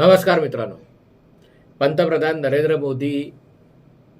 नमस्कार मित्रांनो. पंतप्रधान नरेंद्र मोदी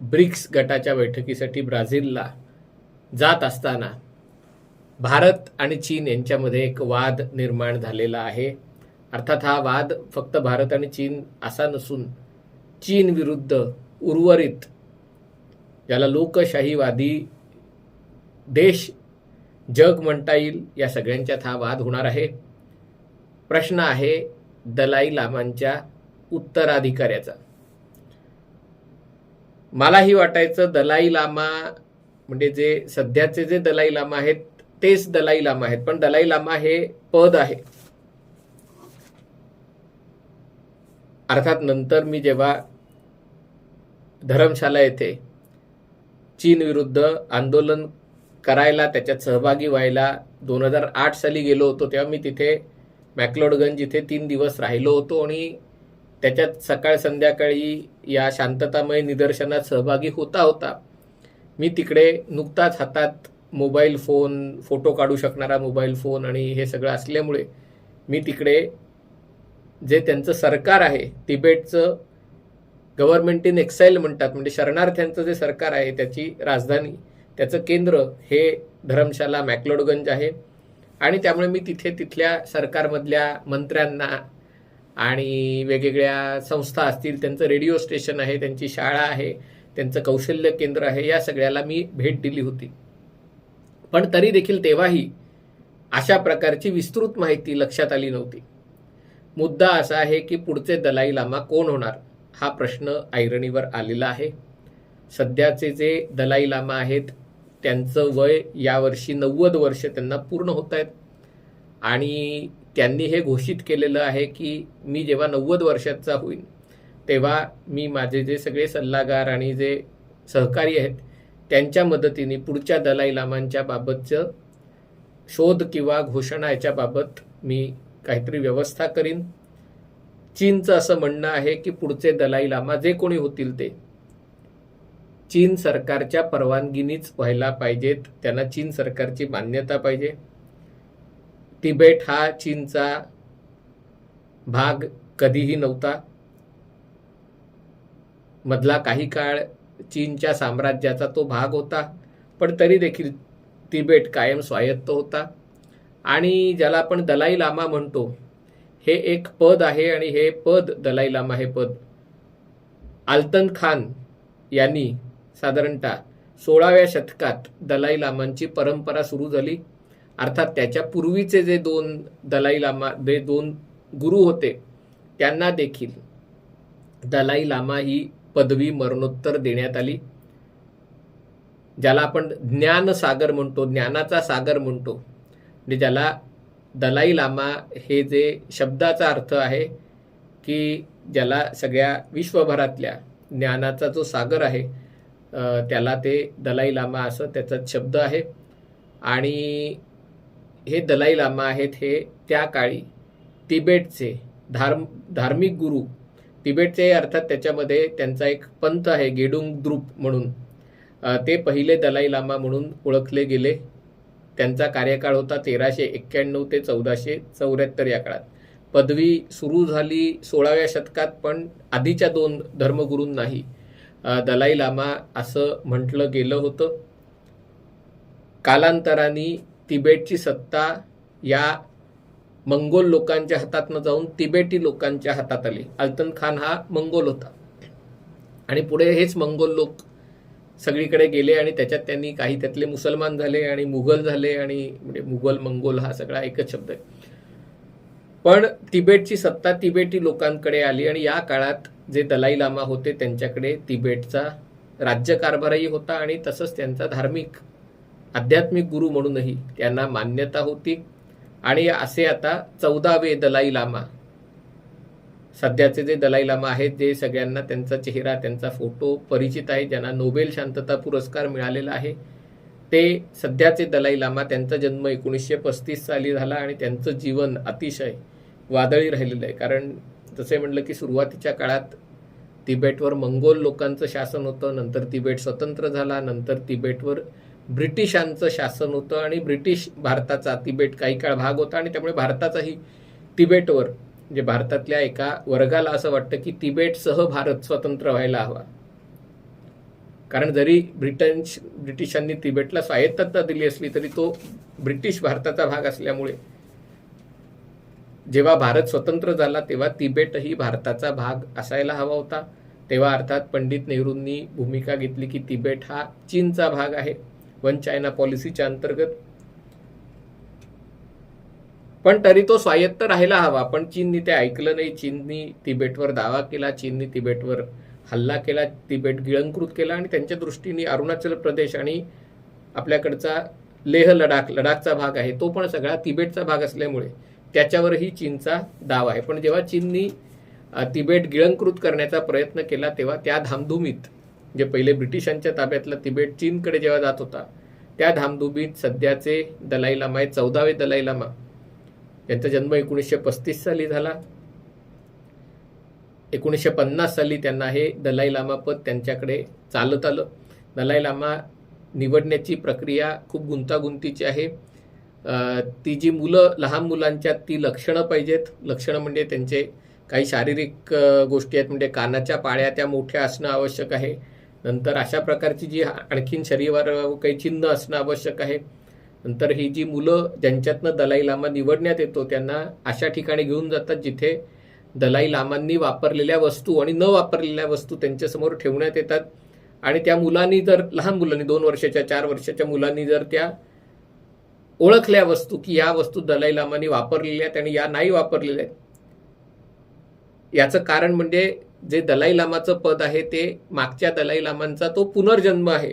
ब्रिक्स गटाच्या बैठकीसाठी ब्राझीलला जात असताना भारत आणि चीन यांच्यामध्ये एक वाद निर्माण झालेला आहे. अर्थात हा वाद फक्त भारत आणि चीन असा नसून चीन विरुद्ध उर्वरित ज्याला लोकशाहीवादी देश जग म्हणता येईल या सगळ्यांच्यात हा वाद होणार आहे. प्रश्न आहे दलाई लामांच्या उत्तराधिकाऱ्याचा. मलाही वाटायचं दलाई लामा म्हणजे जे सध्याचे जे दलाई लामा आहेत तेच दलाई लामा आहेत. पण दलाई लामा हे पद आहे. अर्थात नंतर मी जेव्हा धर्मशाला येथे चीन विरुद्ध आंदोलन करायला त्याच्यात सहभागी व्हायला दोन हजार आठ साली गेलो होतो तेव्हा मी तिथे मॅक्लोडगंज इथे तीन दिवस राहिलो होतो आणि त्याच्यात सकाळ संध्याकाळी या शांततामय निदर्शनात सहभागी होता होता मी तिकडे नुकताच हातात मोबाईल फोन फोटो काढू शकणारा मोबाईल फोन आणि हे सगळं असल्यामुळे मी तिकडे जे त्यांचं सरकार आहे तिबेटचं गव्हर्नमेंट इन एक्साईल म्हणतात म्हणजे शरणार्थ्यांचं जे सरकार आहे त्याची राजधानी त्याचं केंद्र हे धर्मशाला मॅक्लोडगंज आहे. आणि त्यामुळे मी तिथे तिथल्या सरकारमधल्या मंत्र्यांना आणि वेगवेगळ्या संस्था असतील त्यांचं रेडिओ स्टेशन आहे त्यांची शाळा आहे त्यांचं कौशल्य केंद्र आहे या सगळ्याला मी भेट दिली होती. पण तरी देखील तेव्हाही अशा प्रकारची विस्तृत माहिती लक्षात आली नव्हती. मुद्दा असा आहे की पुढचे दलाई लामा कोण होणार हा प्रश्न ऐरणीवर आलेला आहे. सध्याचे जे दलाई लामा आहेत त्यांचं वय यावर्षी नव्वद वर्ष त्यांना पूर्ण होत आहेत. आणि त्यांनी हे घोषित केलेलं आहे की मी जेव्हा नव्वद वर्षाचा होईन तेव्हा मी माझे जे सगळे सल्लागार आणि जे सहकारी आहेत त्यांच्या मदतीने पुढच्या दलाई लामांच्या बाबतचं शोध किंवा घोषणा याच्याबाबत मी काहीतरी व्यवस्था करीन. चीनचं असं म्हणणं आहे की पुढचे दलाई लामा जे कोणी होतील ते चीन सरकारच्या परवानगीनीच व्हायला पाहिजेत. त्यांना चीन सरकारची मान्यता पाहिजे. तिबेट हा चीनचा भाग कधीही नव्हता. मधला काही काळ चीनच्या साम्राज्याचा तो भाग होता पण तरी देखील तिबेट कायम स्वायत्त होता. आणि ज्याला आपण दलाई लामा म्हणतो हे एक पद आहे आणि हे पद दलाई लामा हे पद. आल्तन खान यांनी साधारणतः सोळाव्या शतकात दलाई लामांची परंपरा सुरू झाली. अर्थात त्याच्या पूर्वीचे जे दोन दलाई लामा जे दोन गुरु होते त्यांना देखील दलाई लामा ही पदवी मरणोत्तर देण्यात आली. ज्याला आपण ज्ञानसागर म्हणतो ज्ञानाचा सागर म्हणतो. म्हणजे ज्याला दलाई लामा हे जे शब्दाचा अर्थ आहे की ज्याला सगळ्या विश्वभरातल्या ज्ञानाचा जो सागर आहे त्याला ते दलाई लामा असं त्याचा शब्द आहे. आणि हे दलाई लामा आहेत हे त्या काळी तिबेटचे धार्म धार्मिक गुरु. तिबेटचे अर्थात त्याच्यामध्ये त्यांचा एक पंथ आहे गेडुंग द्रुप म्हणून. ते पहिले दलाई लामा म्हणून ओळखले गेले. त्यांचा कार्यकाळ होता तेराशे एक्क्याण्णव ते चौदाशे चौऱ्याहत्तर या काळात. पदवी सुरू झाली सोळाव्या शतकात पण आधीच्या दोन धर्मगुरूंनाही. दलाई लामा असं म्हटलं गेलं होतं. कालांतराने तिबेटची सत्ता या मंगोल लोकांच्या हातातनं जाऊन तिबेटी लोकांच्या हातात आली. अल्तन खान हा मंगोल होता. आणि पुढे हेच मंगोल लोक सगळीकडे गेले आणि त्याच्यात त्यांनी काही त्यातले मुसलमान झाले आणि मुघल झाले आणि म्हणजे मुघल मंगोल हा सगळा एकच शब्द आहे. पण तिबेटची सत्ता तिबेटी लोकांकडे आली आणि या काळात जे दलाई लामा होते त्यांच्याकडे तिबेटचा राज्यकारभारही होता आणि तसंच त्यांचा धार्मिक आध्यात्मिक गुरु म्हणूनही त्यांना मान्यता होती. आणि असे आता चौदावे दलाई लामा सध्याचे जे दलाई लामा आहेत जे सगळ्यांना त्यांचा चेहरा त्यांचा फोटो परिचित आहे ज्यांना नोबेल शांतता पुरस्कार मिळालेला आहे ते सध्याचे दलाई लामा त्यांचा जन्म एकोणीसशे पस्तीस साली झाला आणि त्यांचं जीवन अतिशय वादळी राहिलेलं आहे. कारण जसे म्हटलं की सुरुवातीच्या काळात तिबेटवर मंगोल लोकांचं शासन होतं नंतर तिबेट स्वतंत्र झाला नंतर तिबेटवर ब्रिटिशांचं शासन होतं आणि ब्रिटिश भारताचा तिबेट काही काळ भाग होता आणि त्यामुळे भारताचाही तिबेटवर म्हणजे भारतातल्या एका वर्गाला असं वाटतं की तिबेटसह भारत स्वतंत्र व्हायला हवा. कारण जरी ब्रिटन ब्रिटिशांनी तिबेटला स्वायत्तता दिली असली तरी तो ब्रिटिश भारताचा भाग असल्यामुळे जेव्हा भारत स्वतंत्र झाला तेव्हा तिबेटही भारताचा भाग असायला हवा होता. तेव्हा अर्थात पंडित नेहरूंनी भूमिका घेतली की तिबेट हा चीनचा भाग आहे. वन चायना पॉलिसीच्या अंतर्गत. पण तरी तो स्वायत्त राहायला हवा. पण चीननी ते ऐकलं नाही. चीननी तिबेटवर दावा केला. चीननी तिबेटवर हल्ला केला. तिबेट गिळंकृत केला आणि त्यांच्या दृष्टीने अरुणाचल प्रदेश आणि आपल्याकडचा लेह लडाख लडाखचा भाग आहे. तो पण सगळा तिबेटचा भाग असल्यामुळे त्याच्यावरही चीनचा दावा आहे. पण जेव्हा चीननी तिबेट गिळंकृत करण्याचा प्रयत्न केला तेव्हा त्या धामधुमीत जे पहिले ब्रिटिशांच्या ताब्यातलं तिबेट चीनकडे जेव्हा जात होता त्या धामधुमीत सध्याचे दलाई लामा आहे चौदावे दलाई लामा. यांचा जन्म एकोणीसशे पस्तीस साली झाला. एकोणीसशे पन्नास साली त्यांना हे दलाई लामा पद त्यांच्याकडे चालत आलं. दलाई लामा निवडण्याची प्रक्रिया खूप गुंतागुंतीची आहे. ती जी मुलं लहान मुलांच्यात ती लक्षणं पाहिजेत. लक्षणं म्हणजे त्यांचे काही शारीरिक गोष्टी आहेत म्हणजे कानाच्या पाळ्या त्या मोठ्या असणं आवश्यक आहे. नंतर अशा प्रकारची जी आणखीन शरीरावर काही चिन्ह असणं आवश्यक आहे. नंतर ही जी मुलं ज्यांच्यातनं दलाई लामा निवडण्यात येतो त्यांना अशा ठिकाणी घेऊन जातात जिथे दलाई लामांनी वापरलेल्या वस्तू आणि न वापरलेल्या वस्तू त्यांच्यासमोर ठेवण्यात येतात. आणि त्या मुलांनी जर लहान मुलांनी दोन वर्षाच्या चार वर्षाच्या मुलांनी जर त्या ओळखल्या वस्तू की या वस्तू दलाई लामाने वापरलेल्या आहेत आणि या नाही वापरलेल्या आहेत. याचं कारण म्हणजे जे दलाई लामाचं पद आहे ते मागच्या दलाई लामांचा तो पुनर्जन्म आहे.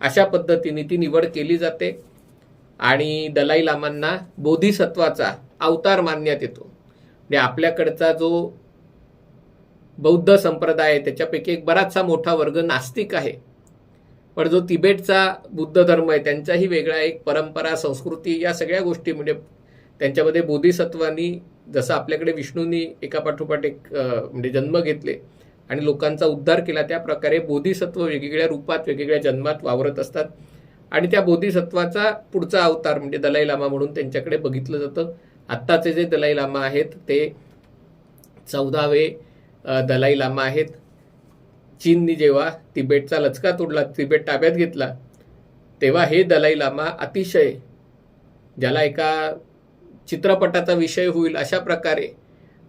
अशा पद्धतीने ती निवड केली जाते आणि दलाई लामांना बोधिसत्वाचा अवतार मानण्यात येतो. म्हणजे आपल्याकडचा जो बौद्ध संप्रदाय आहे त्याच्यापैकी एक बराचसा मोठा वर्ग नास्तिक आहे. पण जो तिबेटचा बुद्ध धर्म आहे त्यांचाही वेगळा एक परंपरा संस्कृती या सगळ्या गोष्टी म्हणजे त्यांच्यामध्ये बोधिसत्वानी जसं आपल्याकडे विष्णूंनी एका पाठोपाठ एक म्हणजे जन्म घेतले आणि लोकांचा उद्धार केला त्या प्रकारे बोधिसत्व वेगवेगळ्या रूपात वेगवेगळ्या जन्मात वावरत असतात. आणि त्या बोधिसत्वाचा पुढचा अवतार म्हणजे दलाई लामा म्हणून त्यांच्याकडे बघितलं जातं. आत्ताचे जे दलाई लामा आहेत ते चौदावे दलाई लामा आहेत. चीननी जेव्हा तिबेटचा लचका तोडला तिबेट ताब्यात घेतला तेव्हा हे दलाई लामा अतिशय ज्याला एका चित्रपटाचा विषय होईल अशा प्रकारे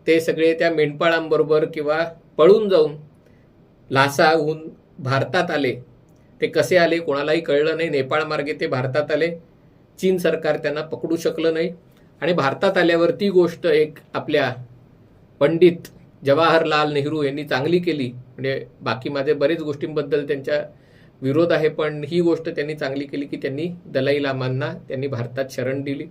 ते सगळे त्या मेंढपाळांबरोबर किंवा पळून जाऊन लासाहून भारतात आले. ते कसे आले कोणालाही कळलं नाही. नेपाळमार्गे ते भारतात आले. चीन सरकार त्यांना पकडू शकलं नाही. आणि भारतात आल्यावर ती गोष्ट एक आपल्या पंडित जवाहरलाल नेहरू यांनी चांगली केली. म्हणजे बाकी माझे बरेच गोष्टींबद्दल त्यांच्या विरोध आहे पण ही गोष्ट त्यांनी चांगली केली की त्यांनी दलाई लामांना त्यांनी भारतात शरण दिली.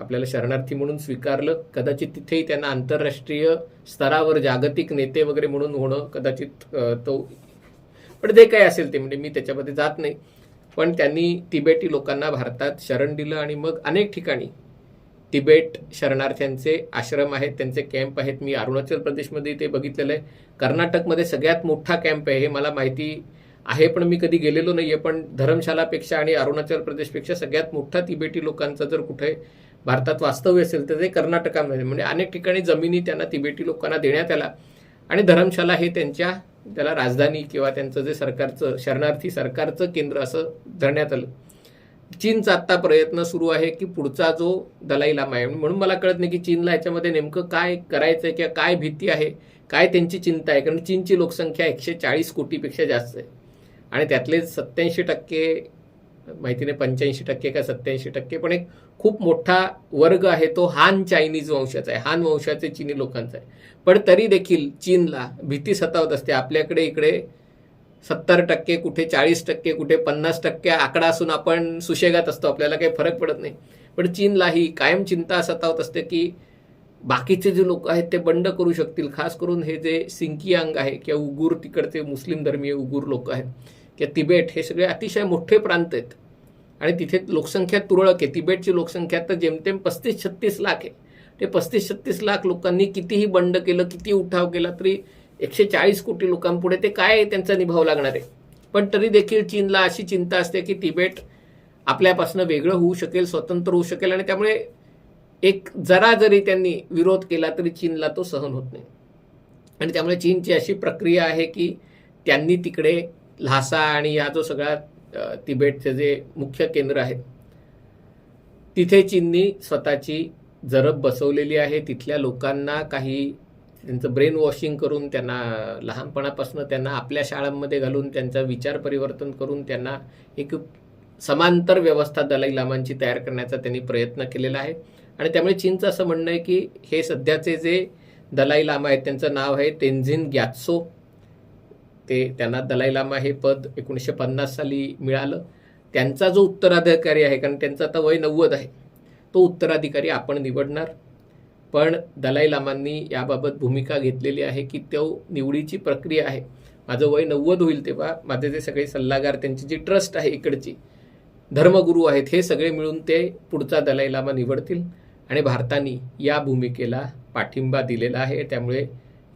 आपल्याला शरणार्थी म्हणून स्वीकारलं. कदाचित तिथेही त्यांना आंतरराष्ट्रीय स्तरावर जागतिक नेते वगैरे म्हणून होणं कदाचित तो पण जे काही असेल ते म्हणजे मी त्याच्यामध्ये जात नाही. पण त्यांनी तिबेटी लोकांना भारतात शरण दिलं आणि मग अनेक ठिकाणी तिबेट शरणार्थ्यांचे आश्रम आहेत त्यांचे कॅम्प आहेत. मी अरुणाचल प्रदेशमध्ये ते बघितलेलं आहे. कर्नाटकमध्ये सगळ्यात मोठा कॅम्प आहे हे मला माहिती आहे पण मी कधी गेलेलो नाही आहे पण धर्मशालापेक्षा आणि अरुणाचल प्रदेशपेक्षा सगळ्यात मोठा तिबेटी लोकांचा जर कुठे भारतात वास्तव्य असेल तर ते कर्नाटकामध्ये. म्हणजे अनेक ठिकाणी जमिनी त्यांना तिबेटी लोकांना देण्यात आला आणि धर्मशाला हे त्यांच्या त्याला राजधानी किंवा त्यांचं जे सरकारचं शरणार्थी सरकारचं केंद्र असं धरण्यात आलं. चीनचा आत्ता प्रयत्न सुरू आहे की पुढचा जो दलाई लामा आहे. म्हणून मला कळत नाही की चीनला याच्यामध्ये नेमकं काय करायचं आहे किंवा काय भीती आहे काय त्यांची चिंता आहे. कारण चीनची लोकसंख्या एकशे चाळीस कोटीपेक्षा जास्त आहे. आणि त्यातले सत्याऐंशी टक्के माहिती नाही पंच्याऐंशी टक्के का सत्याऐंशी टक्के पण एक खूप मोठा वर्ग आहे तो हान चायनीज वंशाचा आहे. हान वंशाचे चीनी लोकांचा आहे. पण तरी देखील चीनला भीती सतावत असते. आपल्याकडे इकडे सत्तर टक्के कुठे चाळीस टक्के कुठे पन्नास टक्के आकडा असून आपण सुशेगात असतो. आपल्याला काही फरक पडत नाही. पण चीनलाही कायम चिंता सतावत असते की बाकीचे जे लोक आहेत ते बंड करू शकतील. खास करून हे जे सिंकियांग आहे किंवा उगूर तिकडचे मुस्लिम धर्मीय उगूर लोक आहेत किंवा तिबेट हे सगळे अतिशय मोठे प्रांत आहेत. आणि तिथे लोकसंख्या तुरळक आहे. तिबेटची लोकसंख्या तर जेमतेम पस्तीस छत्तीस लाख आहे. ते पस्तीस छत्तीस लाख लोकांनी कितीही बंड केलं किती उठाव केला तरी एकशे चाळीस कोटी लोकांपुढे ते काय त्यांचा निभाव लागणार आहे? पण तरी देखील चीनला अशी चिंता असते की तिबेट आपल्यापासून वेगळं होऊ शकेल स्वतंत्र होऊ शकेल आणि त्यामुळे एक जरा जरी त्यांनी विरोध केला तरी चीनला तो सहन होत नाही. आणि त्यामुळे चीनची अशी प्रक्रिया आहे की त्यांनी तिकडे ल्हासा आणि हा जो सगळा तिबेटचे जे मुख्य केंद्र आहे तिथे चीननी स्वतःची जरब बसवलेली आहे. तिथल्या लोकांना काही त्यांचं ब्रेन वॉशिंग करून त्यांना लहानपणापासून त्यांना आपल्या शाळांमध्ये घालून त्यांचा विचार परिवर्तन करून त्यांना एक समांतर व्यवस्था दलाई लामांची तयार करण्याचा त्यांनी प्रयत्न केलेला आहे. आणि त्यामुळे चीनचं असं म्हणणं आहे की हे सध्याचे जे दलाई लामा आहेत त्यांचं नाव आहे तेन्झिन ग्यात्सो. ते त्यांना दलाई लामा हे पद एकोणीसशे पन्नास साली मिळालं. त्यांचा जो उत्तराधिकारी आहे कारण त्यांचं आता वय नव्वद आहे तो उत्तराधिकारी आपण निवडणार. पण दलाई लामांनी याबाबत भूमिका घेतलेली आहे की तो निवडीची प्रक्रिया आहे. माझं वय नव्वद होईल तेव्हा माझे जे सगळे सल्लागार त्यांची जी ट्रस्ट आहे इकडची धर्मगुरू आहेत हे सगळे मिळून ते पुढचा दलाई लामा निवडतील आणि भारताने या भूमिकेला पाठिंबा दिलेला आहे. त्यामुळे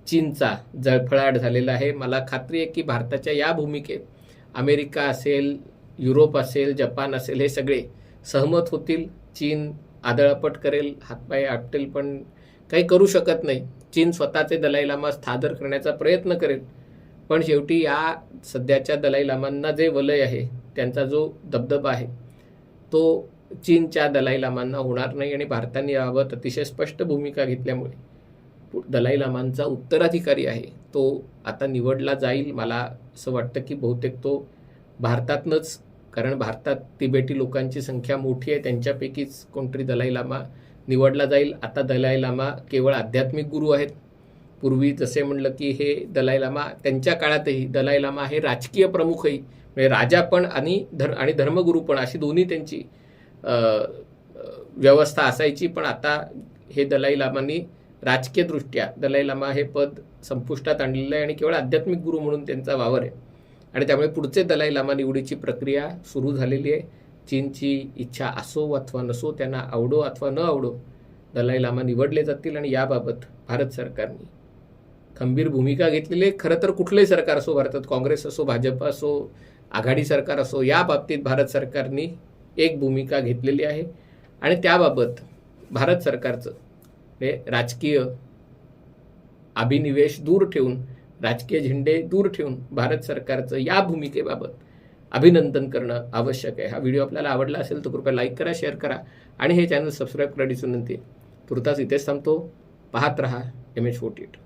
चीनचा जळफळाट झालेला आहे. मला खात्री आहे की भारताच्या या भूमिकेत अमेरिका असेल युरोप असेल जपान असेल हे सगळे सहमत होतील. चीन आदळापट करेल हातपाय आपटेल पण काही करू शकत नाही. चीन स्वतःचे दलाई लामा स्थादर करण्याचा प्रयत्न करेल. पण शेवटी या सध्याच्या दलाई लामांना जे वलय आहे त्यांचा जो दबदबा आहे तो चीनच्या दलाई लामांना होणार नाही आणि भारताने याबाबत अतिशय स्पष्ट भूमिका घेतल्यामुळे. दलाई लामांचा उत्तराधिकारी आहे तो आता निवडला जाईल मला असं वाटतं की बहुतेक तो भारतातनंच कारण भारतात तिबेटी लोकांची संख्या मोठी आहे त्यांच्यापैकीच कोणतरी दलाई लामा निवडला जाईल. आता दलाई लामा केवळ आध्यात्मिक गुरु आहेत. पूर्वी जसे म्हणलं की हे दलाई लामा त्यांच्या काळातही दलाई लामा हे राजकीय प्रमुखही म्हणजे राजा पण आणि धर आणि धर्मगुरू पण अशी दोन्ही त्यांची व्यवस्था असायची. पण आता हे दलाई लामांनी राजकीयदृष्ट्या दलाई लामा हे पद संपुष्टात आणलेलं आहे आणि केवळ आध्यात्मिक गुरु म्हणून त्यांचा वावर आहे. आणि त्यामुळे पुढचे दलाई लामा निवडीची प्रक्रिया सुरू झालेली आहे. चीनची इच्छा असो अथवा नसो त्यांना आवडो अथवा न आवडो दलाई लामा निवडले जातील आणि याबाबत भारत सरकारने खंबीर भूमिका घेतलेली आहे. खरं तर कुठलंही सरकार असो भारतात काँग्रेस असो भाजप असो आघाडी सरकार असो या बाबतीत भारत सरकारने एक भूमिका घेतलेली आहे. आणि त्याबाबत भारत सरकारचं हे राजकीय अभिनिवेश दूर ठेवून राजकीय झेंडे दूर ठेवून भारत सरकारचं या भूमिकेबाबत अभिनंदन करणं आवश्यक आहे. हा व्हिडिओ आपल्याला आवडला असेल तर कृपया लाईक करा शेअर करा आणि हे चॅनल सबस्क्राईब करण्याची विनंती नंतर तुर्तास इथेच थांबतो. पाहत रहा एम एच फोर्टी एट